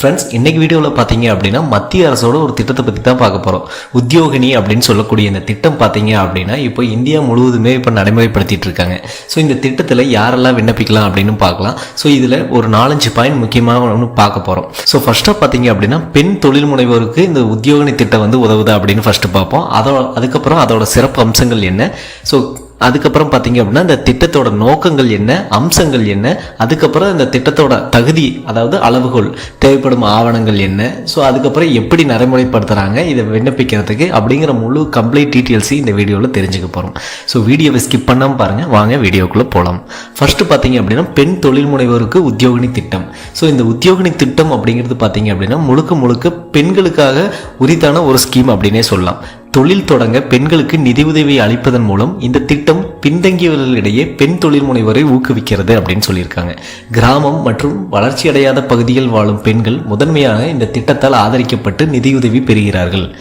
Friends இன்னைக்கு வீடியோவில் பார்த்தீங்க அப்படின்னா மத்திய அரசோட ஒரு திட்டத்தை பற்றி தான் பார்க்க போகிறோம் உத்தியோகினி அப்படின்னு சொல்லக்கூடிய இந்த திட்டம் பார்த்தீங்க அப்படின்னா இப்போ இந்தியா முழுவதுமே இப்போ நடைமுறைப்படுத்திட்டு இருக்காங்க. ஸோ இந்த திட்டத்தில் யாரெல்லாம் விண்ணப்பிக்கலாம் அப்படின்னு பார்க்கலாம். ஸோ இதில் ஒரு நாலஞ்சு பாயிண்ட் முக்கியமாக ஒன்று பார்க்க போகிறோம் ஸோ ஃபஸ்ட்டாக பார்த்தீங்க அப்படின்னா பெண் தொழில் முனைவோருக்கு இந்த உத்தியோகினி திட்டம் வந்து உதவுதா அப்படின்னு ஃபஸ்ட்டு பார்ப்போம். அதோ அதுக்கப்புறம் அதோட சிறப்பு அம்சங்கள் என்ன? ஸோ அதுக்கப்புறம் பார்த்தீங்க அப்படின்னா இந்த திட்டத்தோட நோக்கங்கள் என்ன அம்சங்கள் என்ன அதுக்கப்புறம் இந்த திட்டத்தோட தகுதி அதாவது அளவுகோல் தேவைப்படும் ஆவணங்கள் என்ன ஸோ அதுக்கப்புறம் எப்படி நடைமுறைப்படுத்துகிறாங்க இதை விண்ணப்பிக்கிறதுக்கு அப்படிங்கிற முழு கம்ப்ளீட் டீட்டெயில்ஸையும் இந்த வீடியோவில் தெரிஞ்சுக்க போகிறோம் ஸோ வீடியோவை ஸ்கிப் பண்ணாமல் பாருங்கள் வாங்க வீடியோக்குள்ளே போகலாம் ஃபர்ஸ்ட் பார்த்தீங்க அப்படின்னா பெண் தொழில் முனைவோருக்கு உத்தியோகினி திட்டம். ஸோ இந்த உத்தியோகினி திட்டம் அப்படிங்கிறது பார்த்தீங்க அப்படின்னா முழுக்க முழுக்க பெண்களுக்காக உரித்தான ஒரு ஸ்கீம் அப்படின்னே சொல்லலாம். தொழில் தொடங்க பெண்களுக்கு நிதியுதவி அளிப்பதன் மூலம் இந்த திட்டம் பின்தங்கியவர்களிடையே பெண் தொழில் முனைவரை ஊக்குவிக்கிறது அப்படின்னு சொல்லியிருக்காங்க. கிராமம் மற்றும் வளர்ச்சியடையாத பகுதியில் வாழும் பெண்கள் முதன்மையாக இந்த திட்டத்தால் ஆதரிக்கப்பட்டு நிதியுதவி பெறுகிறார்கள்.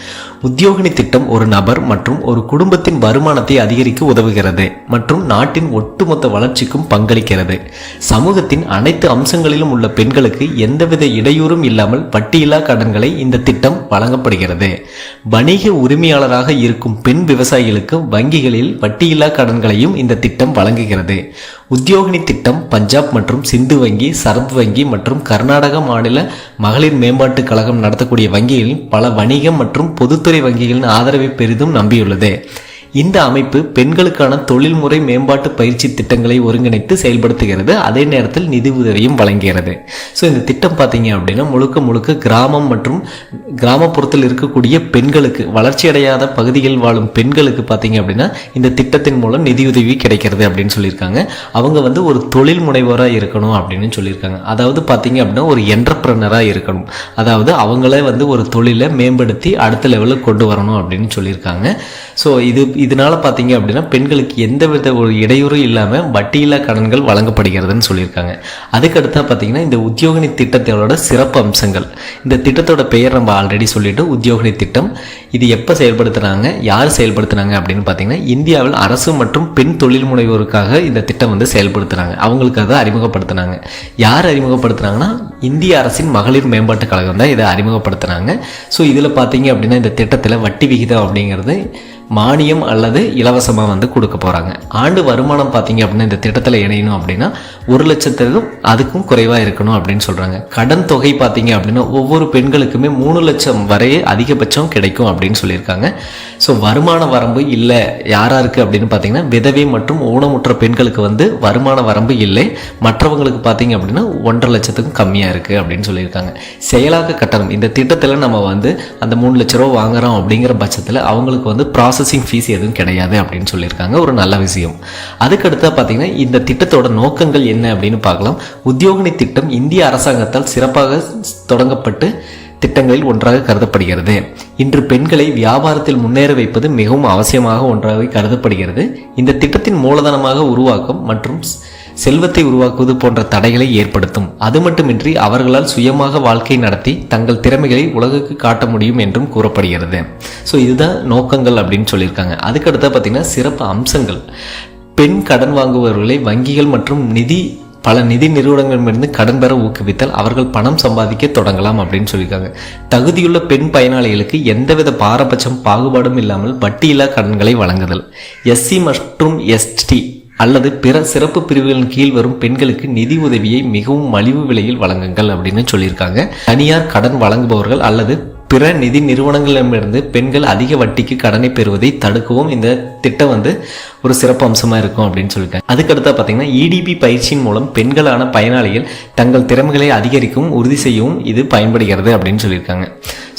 உத்தியோகினி திட்டம் ஒரு நபர் மற்றும் ஒரு குடும்பத்தின் வருமானத்தை அதிகரிக்க உதவுகிறது மற்றும் நாட்டின் ஒட்டுமொத்த வளர்ச்சிக்கும் பங்களிக்கிறது. சமூகத்தின் அனைத்து அம்சங்களிலும் உள்ள பெண்களுக்கு எந்தவித இடையூறும் இல்லாமல் வட்டியில்லா கடன்களை இந்த திட்டம் வழங்கப்படுகிறது. வணிக உரிமையாளராக இருக்கும் பெண் விவசாயிகளுக்கு வங்கிகளில் வட்டியில்லா கடன்களையும் இந்த திட்டம் வழங்குகிறது. உத்தியோகினி திட்டம் பஞ்சாப் மற்றும் சிந்து வங்கி சரத் வங்கி மற்றும் கர்நாடக மாநில மகளிர் மேம்பாட்டுக் கழகம் நடத்தக்கூடிய வங்கிகளின் பல வணிகம் மற்றும் பொதுத்துறை வங்கிகளின் ஆதரவை பெரிதும் நம்பியுள்ளது. இந்த அமைப்பு பெண்களுக்கான தொழில்முறை மேம்பாட்டு பயிற்சி திட்டங்களை ஒருங்கிணைத்து செயல்படுத்துகிறது. அதே நேரத்தில் நிதி உதவியும் வழங்குகிறது. ஸோ இந்த திட்டம் பார்த்தீங்க அப்படின்னா முழுக்க முழுக்க கிராமம் மற்றும் கிராமப்புறத்தில் இருக்கக்கூடிய பெண்களுக்கு வளர்ச்சியடையாத பகுதிகளில் வாழும் பெண்களுக்கு பார்த்தீங்க அப்படின்னா இந்த திட்டத்தின் மூலம் நிதியுதவி கிடைக்கிறது அப்படின்னு சொல்லியிருக்காங்க. அவங்க வந்து ஒரு தொழில் முனைவோராக இருக்கணும் அப்படின்னு சொல்லியிருக்காங்க. அதாவது பார்த்தீங்க அப்படின்னா ஒரு என்டர்பிரனராக இருக்கணும். அதாவது அவங்களே வந்து ஒரு தொழிலை மேம்படுத்தி அடுத்த லெவலுக்கு கொண்டு வரணும் அப்படின்னு சொல்லியிருக்காங்க. ஸோ இது இதனால பார்த்தீங்க அப்படின்னா பெண்களுக்கு எந்த வித ஒரு இடையூறும் இல்லாமல் வட்டியில்லா கடன்கள் வழங்கப்படுகிறதுன்னு சொல்லியிருக்காங்க. அதுக்கடுத்தா பார்த்தீங்கன்னா இந்த உத்தியோகினி திட்டத்தோட சிறப்பு அம்சங்கள். இந்த திட்டத்தோட பெயர் நம்ம ஆல்ரெடி சொல்லிட்டு உத்தியோகினி திட்டம். இது எப்போ செயல்படுத்துனாங்க யார் செயல்படுத்துனாங்க அப்படின்னு பார்த்தீங்கன்னா இந்தியாவில் அரசு மற்றும் பெண் தொழில் முனைவோருக்காக இந்த திட்டம் வந்து செயல்படுத்துனாங்க அவங்களுக்கு அதை அறிமுகப்படுத்தினாங்க யார் அறிமுகப்படுத்துனாங்கன்னா இந்திய அரசின் மகளிர் மேம்பாட்டு கழகம் தான் இதை அறிமுகப்படுத்துனாங்க ஸோ இதில் பார்த்தீங்க அப்படின்னா இந்த திட்டத்தில் வட்டி விகிதம் அப்படிங்கிறது மானியம் அல்லது இலவசமாக வந்து கொடுக்க போகிறாங்க ஆண்டு வருமானம் பார்த்தீங்க அப்படின்னா இந்த திட்டத்தில் இணையணும் அப்படின்னா ஒரு லட்சத்துக்கும் அதுக்கும் குறைவாக இருக்கணும் அப்படின்னு சொல்கிறாங்க கடன் தொகை பார்த்தீங்க அப்படின்னா ஒவ்வொரு பெண்களுக்குமே மூணு லட்சம் வரையே அதிகபட்சம் கிடைக்கும் அப்படின்னு சொல்லியிருக்காங்க. ஸோ வருமான வரம்பு இல்லை. யாராக இருக்குது அப்படின்னு பார்த்தீங்கன்னா விதவை மற்றும் ஊனமுற்ற பெண்களுக்கு வந்து வருமான வரம்பு இல்லை. மற்றவங்களுக்கு பார்த்தீங்க அப்படின்னா ஒன்றரை லட்சத்துக்கும் கம்மியாக இருக்குது அப்படின்னு சொல்லியிருக்காங்க. செயலாக்க கட்டணம். இந்த திட்டத்தில் நம்ம வந்து அந்த மூணு லட்ச ரூபா வாங்குறோம் அப்படிங்கிற பட்சத்தில் அவங்களுக்கு வந்து ப்ராசஸிங் ஃபீஸ் எதுவும் கிடையாது அப்படின்னு சொல்லியிருக்காங்க. ஒரு நல்ல விஷயம். அதுக்கடுத்து பார்த்தீங்கன்னா இந்த திட்டத்தோட நோக்கங்கள் என்ன அப்படின்னு பார்க்கலாம். உத்தியோகினி திட்டம் இந்திய அரசாங்கத்தால் சிறப்பாக தொடங்கப்பட்டு திட்டங்களில் ஒன்றாக கருதப்படுகிறது. இன்று பெண்களை வியாபாரத்தில் முன்னேற வைப்பது மிகவும் அவசியமாக ஒன்றாக கருதப்படுகிறது. இந்த திட்டத்தின் மூலதனமாக உருவாக்கம் மற்றும் செல்வத்தை உருவாக்குவது போன்ற தடைகளை ஏற்படுத்தும். அது மட்டுமின்றி அவர்களால் சுயமாக வாழ்க்கை நடத்தி தங்கள் திறமைகளை உலகுக்கு காட்ட முடியும் என்றும் கூறப்படுகிறது. ஸோ இதுதான் நோக்கங்கள் அப்படின்னு சொல்லியிருக்காங்க. அதுக்கடுத்த பார்த்தீங்கன்னா சிறப்பு அம்சங்கள். பெண் கடன் வாங்குபவர்களை வங்கிகள் மற்றும் நிதி பல நிதி நிறுவனங்களிடமிருந்து கடன் பெற ஊக்குவித்தால் அவர்கள் பணம் சம்பாதிக்க தொடங்கலாம் அப்படின்னு சொல்லியிருக்காங்க. தகுதியுள்ள பெண் பயனாளிகளுக்கு எந்தவித பாரபட்சம் பாகுபாடும் இல்லாமல் வட்டியில்லா கடன்களை வழங்குதல். எஸ்சி மற்றும் எஸ்டி அல்லது பிற சிறப்பு பிரிவுகளின் கீழ் வரும் பெண்களுக்கு நிதி உதவியை மிகவும் மலிவு விலையில் வழங்குங்கள் அப்படின்னு சொல்லியிருக்காங்க. தனியார் கடன் வழங்குபவர்கள் அல்லது பிற நிதி நிறுவனங்களிடமிருந்து பெண்கள் அதிக வட்டிக்கு கடனை பெறுவதை தடுக்கவும் இந்த திட்டம் வந்து ஒரு சிறப்பு அம்சமாக இருக்கும் அப்படின்னு சொல்லியிருக்காங்க. அதுக்கடுத்தா பார்த்தீங்கன்னா இடிபி பயிற்சியின் மூலம் பெண்களான பயனாளிகள் தங்கள் திறமைகளை அதிகரிக்கவும் உறுதி செய்யவும் இது பயன்படுகிறது அப்படின்னு சொல்லியிருக்காங்க.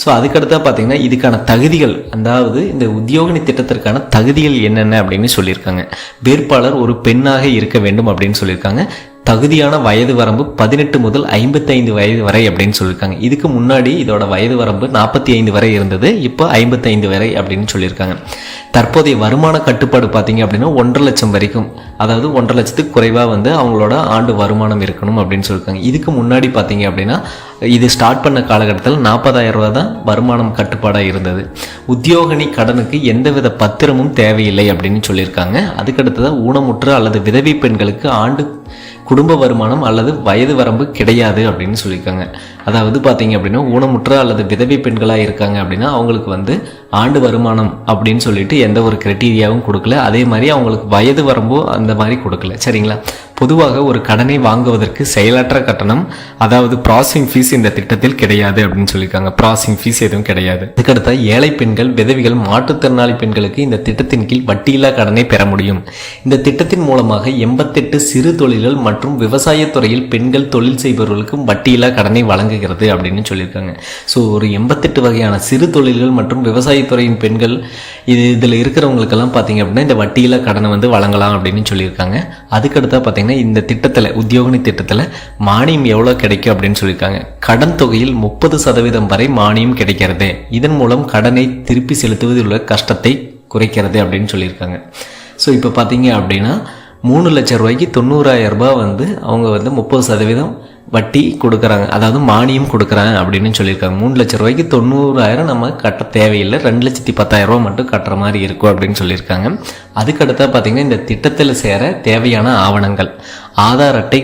ஸோ அதுக்கடுத்தா பார்த்தீங்கன்னா இதுக்கான தகுதிகள் அதாவது இந்த உத்தியோகினி திட்டத்திற்கான தகுதிகள் என்னென்ன அப்படின்னு சொல்லியிருக்காங்க. வேட்பாளர் ஒரு பெண்ணாக இருக்க வேண்டும் அப்படின்னு சொல்லியிருக்காங்க. தகுதியான வயது வரம்பு பதினெட்டு முதல் ஐம்பத்தைந்து வயது வரை அப்படின்னு சொல்லியிருக்காங்க. இதுக்கு முன்னாடி இதோட வயது வரம்பு நாற்பத்தி ஐந்து வரை இருந்தது இப்போ ஐம்பத்தைந்து வரை அப்படின்னு சொல்லியிருக்காங்க. தற்போதைய வருமான கட்டுப்பாடு பார்த்தீங்க அப்படின்னா ஒன்றரை லட்சம் வரைக்கும் அதாவது ஒன்றரை லட்சத்துக்கு குறைவாக வந்து அவங்களோட ஆண்டு வருமானம் இருக்கணும் அப்படின்னு சொல்லியிருக்காங்க. இதுக்கு முன்னாடி பார்த்தீங்க அப்படின்னா இது ஸ்டார்ட் பண்ண காலகட்டத்தில் நாற்பதாயிரம் ரூபா தான் வருமானம் கட்டுப்பாடாக இருந்தது. உத்தியோகனி கடனுக்கு எந்தவித பத்திரமும் தேவையில்லை அப்படின்னு சொல்லியிருக்காங்க. அதுக்கடுத்ததாக ஊனமுற்று அல்லது விதவை பெண்களுக்கு ஆண்டு குடும்ப வருமானம் அல்லது வயது வரம்பு கிடையாது அப்படின்னு சொல்லியிருக்காங்க. அதாவது பார்த்தீங்க அப்படின்னா ஊனமுற்ற அல்லது விதவை பெண்களாக இருக்காங்க அப்படின்னா அவங்களுக்கு வந்து ஆண்டு வருமானம் அப்படின்னு சொல்லிட்டு எந்த ஒரு கிரைட்டீரியாவும் கொடுக்கல. அதே மாதிரி அவங்களுக்கு வயது வரம்போ அந்த மாதிரி கொடுக்கல. சரிங்களா? பொதுவாக ஒரு கடனை வாங்குவதற்கு செயலற்ற கட்டணம் அதாவது ப்ராசிங் ஃபீஸ் இந்த திட்டத்தில் கிடையாது அப்படின்னு சொல்லியிருக்காங்க. ப்ராசிங் ஃபீஸ் எதுவும் கிடையாது. இதுக்கடுத்த ஏழை பெண்கள் விதவிகள் மாற்றுத்திறனாளி பெண்களுக்கு இந்த திட்டத்தின் கீழ் வட்டியில்லா கடனை பெற முடியும். இந்த திட்டத்தின் மூலமாக எண்பத்தெட்டு சிறு தொழில்கள் மற்றும் விவசாயத்துறையில் பெண்கள் தொழில் செய்பவர்களுக்கும் வட்டியில்லா கடனை வழங்குகிறது அப்படின்னு சொல்லியிருக்காங்க. ஸோ ஒரு எண்பத்தெட்டு வகையான சிறு தொழில்கள் மற்றும் விவசாயத்துறையின் பெண்கள் இது இதில் இருக்கிறவங்களுக்கெல்லாம் பார்த்தீங்க அப்படின்னா இந்த வட்டியில் கடனை வந்து வழங்கலாம் அப்படின்னு சொல்லியிருக்காங்க. அதுக்கடுத்தா பார்த்தீங்கன்னா இந்த திட்டத்தில் உத்தியோகனி திட்டத்தில் மானியம் எவ்வளோ கிடைக்கும் அப்படின்னு சொல்லியிருக்காங்க. கடன் தொகையில் முப்பது சதவீதம் வரை மானியம் கிடைக்கிறது. இதன் மூலம் கடனை திருப்பி செலுத்துவதில் உள்ள கஷ்டத்தை குறைக்கிறது அப்படின்னு சொல்லியிருக்காங்க. ஸோ இப்போ பார்த்தீங்க அப்படின்னா மூணு லட்சம் ரூபாய்க்கு தொண்ணூறாயிரம் ரூபாய் வந்து அவங்க வந்து முப்பது சதவீதம் வட்டி கொடுக்குறாங்க. அதாவது மானியம் கொடுக்குறாங்க அப்படின்னு சொல்லியிருக்காங்க. மூணு லட்ச ரூபாய்க்கு தொண்ணூறாயிரம் நம்ம கட்ட தேவையில்லை. ரெண்டு லட்சத்தி பத்தாயிரம் ரூபாய் மட்டும் கட்டுற மாதிரி இருக்கும் அப்படின்னு சொல்லியிருக்காங்க. அதுக்கடுத்தா பார்த்தீங்கன்னா இந்த திட்டத்தில் சேர தேவையான ஆவணங்கள். ஆதார் அட்டை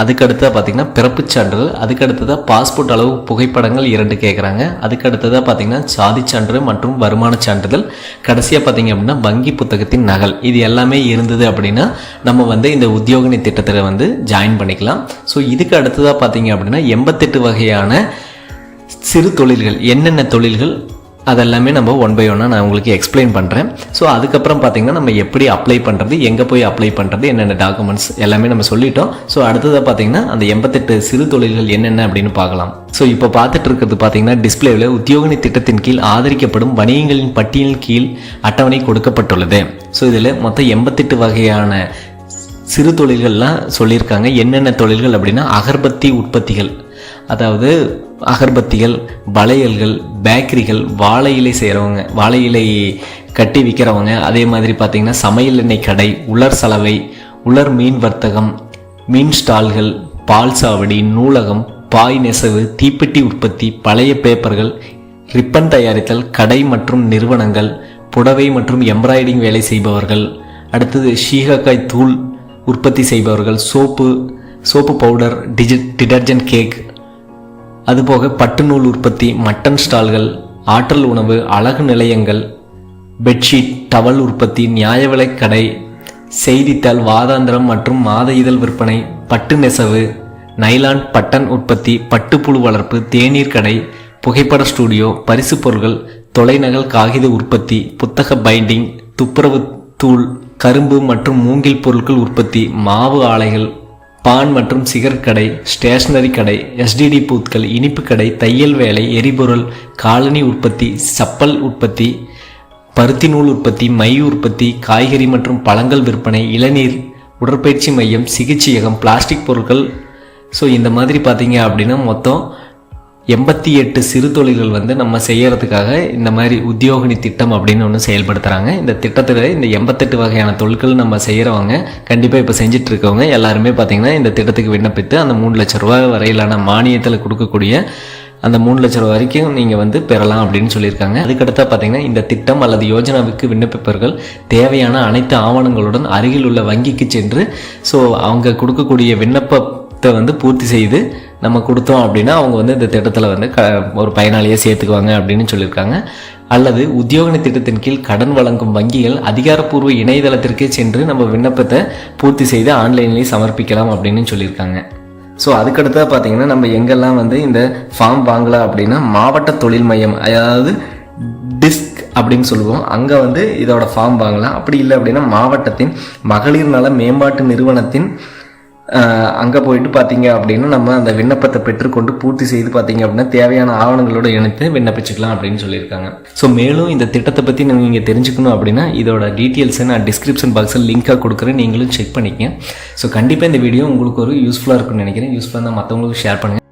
அதுக்கடுத்ததாக பார்த்தீங்கன்னா பிறப்புச் சான்றிதழ் அதுக்கடுத்ததாக பாஸ்போர்ட் அளவு புகைப்படங்கள் இரண்டு கேட்குறாங்க அதுக்கடுத்ததாக பார்த்தீங்கன்னா சாதி சான்று மற்றும் வருமான சான்றிதழ் கடைசியாக பார்த்தீங்க அப்படின்னா வங்கி புத்தகத்தின் நகல். இது எல்லாமே இருந்தது அப்படின்னா நம்ம வந்து இந்த உத்தியோகனை திட்டத்தில் வந்து ஜாயின் பண்ணிக்கலாம். ஸோ இதுக்கு அடுத்ததாக பார்த்தீங்க அப்படின்னா எண்பத்தெட்டு வகையான சிறு தொழில்கள் என்னென்ன தொழில்கள் அதெல்லாமே நம்ம ஒன் பை ஒன்னாக நான் உங்களுக்கு எக்ஸ்பிளைன் பண்ணுறேன் ஸோ அதுக்கப்புறம் பார்த்தீங்கன்னா நம்ம எப்படி அப்ளை பண்ணுறது எங்கே போய் அப்ளை பண்ணுறது என்னென்ன டாக்குமெண்ட்ஸ் எல்லாமே நம்ம சொல்லிட்டோம். ஸோ அடுத்ததாக பார்த்தீங்கன்னா அந்த எண்பத்தெட்டு சிறு தொழில்கள் என்னென்ன அப்படின்னு பார்க்கலாம். ஸோ இப்போ பார்த்துட்டு இருக்கிறது பார்த்தீங்கன்னா டிஸ்பிளேவில் உத்தியோகினி திட்டத்தின் கீழ் ஆதரிக்கப்படும் வணிகங்களின் பட்டியலின் கீழ் அட்டவணை கொடுக்கப்பட்டுள்ளது. ஸோ இதில் மொத்தம் எண்பத்தெட்டு வகையான சிறு தொழில்கள்லாம் சொல்லியிருக்காங்க. என்னென்ன தொழில்கள் அப்படின்னா அகர்பத்தி உற்பத்திகள். அதாவது அகர்பத்திகள் வளையல்கள் பேக்கரிகள் வாழை இலை செய்கிறவங்க வாழை இலை கட்டி விற்கிறவங்க அதே மாதிரி பார்த்திங்கன்னா சமையல் எண்ணெய் கடை உலர் சலவை உலர் மீன் வர்த்தகம் மீன் ஸ்டால்கள் பால் சாவடி நூலகம் பாய் நெசவு தீப்பெட்டி உற்பத்தி பழைய பேப்பர்கள் ரிப்பன் தயாரித்தல் கடை மற்றும் நிறுவனங்கள் புடவை மற்றும் எம்ப்ராய்டிங் வேலை செய்பவர்கள் அடுத்தது ஷீகக்காய் தூள் உற்பத்தி செய்பவர்கள் சோப்பு சோப்பு பவுடர் டிஜி டிடர்ஜென்ட் கேக் அதுபோக பட்டு நூல் உற்பத்தி மட்டன் ஸ்டால்கள் ஆற்றல் உணவு அழகு நிலையங்கள் பெட்ஷீட் டவல் உற்பத்தி நியாய விலைக்கடை செய்தித்தாள் வாதாந்திரம் மற்றும் மாத இதழ் விற்பனை பட்டு நெசவு நைலான் பட்டன் உற்பத்தி பட்டுப்புழு வளர்ப்பு தேநீர் கடை புகைப்பட ஸ்டூடியோ பரிசு பொருட்கள் தொலைநகல் காகித உற்பத்தி புத்தக பைண்டிங் துப்புரவு தூள் கரும்பு மற்றும் மூங்கில் பொருட்கள் உற்பத்தி மாவு ஆலைகள் பான் மற்றும் சிகர் கடை ஸ்டேஷனரி கடை எஸ்டிடி பூத்கள் இனிப்பு கடை தையல் வேலை எரிபொருள் காலனி உற்பத்தி சப்பல் உற்பத்தி பருத்தி நூல் உற்பத்தி மை உற்பத்தி காய்கறி மற்றும் பழங்கள் விற்பனை இளநீர் உடற்பயிற்சி மையம் சிகிச்சையகம் பிளாஸ்டிக் பொருட்கள். ஸோ இந்த மாதிரி பார்த்தீங்க அப்படின்னா மொத்தம் எண்பத்தி எட்டு சிறு தொழில்கள் வந்து நம்ம செய்யறதுக்காக இந்த மாதிரி உத்தியோகினி திட்டம் அப்படின்னு ஒன்று செயல்படுத்துகிறாங்க இந்த திட்டத்தில் இந்த எண்பத்தெட்டு வகையான தொழில்கள் நம்ம செய்கிறவங்க கண்டிப்பாக இப்போ செஞ்சுட்டு இருக்கவங்க எல்லாருமே பார்த்தீங்கன்னா இந்த திட்டத்துக்கு விண்ணப்பித்து அந்த மூணு லட்ச ரூபாய் வரையிலான மானியத்தில் கொடுக்கக்கூடிய அந்த மூணு லட்ச ரூபா வரைக்கும் நீங்கள் வந்து பெறலாம் அப்படின்னு சொல்லியிருக்காங்க. அதுக்கடுத்தா பார்த்தீங்கன்னா இந்த திட்டம் அல்லது யோஜனாவுக்கு விண்ணப்பிப்பவர்கள் தேவையான அனைத்து ஆவணங்களுடன் அருகில் உள்ள வங்கிக்கு சென்று ஸோ அவங்க கொடுக்கக்கூடிய விண்ணப்ப வந்து பூர்த்தி செய்து நம்ம கொடுத்தோம் அப்படின்னா அவங்க வந்து இந்த திட்டத்தில் வந்து க ஒரு பயனாளியை சேர்த்துக்குவாங்க அப்படின்னு சொல்லியிருக்காங்க. அல்லது உத்தியோகனி திட்டத்தின் கீழ் கடன் வழங்கும் வங்கிகள் அதிகாரப்பூர்வ இணையதளத்திற்கே சென்று நம்ம விண்ணப்பத்தை பூர்த்தி செய்து ஆன்லைன்லேயே சமர்ப்பிக்கலாம் அப்படின்னு சொல்லியிருக்காங்க. ஸோ அதுக்கடுத்தா பார்த்தீங்கன்னா நம்ம எங்கெல்லாம் வந்து இந்த ஃபார்ம் வாங்கலாம் அப்படின்னா மாவட்ட தொழில் மையம் அதாவது டிஸ்க் அப்படின்னு சொல்லுவோம். அங்கே வந்து இதோட ஃபார்ம் வாங்கலாம். அப்படி இல்லை அப்படின்னா மாவட்டத்தின் மகளிர் நல மேம்பாட்டு நிறுவனத்தின் அங்கே போயிட்டு பார்த்தீங்க அப்படின்னா நம்ம அந்த விண்ணப்பத்தை பெற்றுக்கொண்டு பூர்த்தி செய்து பார்த்தீங்க அப்படின்னா தேவையான ஆவணங்களோட இணைத்து விண்ணப்பிச்சுக்கலாம் அப்படின்னு சொல்லியிருக்காங்க. ஸோ மேலும் இந்த திட்டத்தை பற்றி நீங்கள் தெரிஞ்சுக்கணும் அப்படின்னா இதோட டீட்டெயில்ஸை நான் டிஸ்கிரிப்ஷன் பாக்ஸில் லிங்காக கொடுக்குறேன். நீங்களும் செக் பண்ணிக்கங்க. ஸோ கண்டிப்பாக இந்த வீடியோ உங்களுக்கு ஒரு யூஸ்ஃபுல்லாக இருக்கும்னு நினைக்கிறேன். யூஸ்ஃபுல்லாக தான் மற்றவங்களுக்கு ஷேர் பண்ணுங்கள்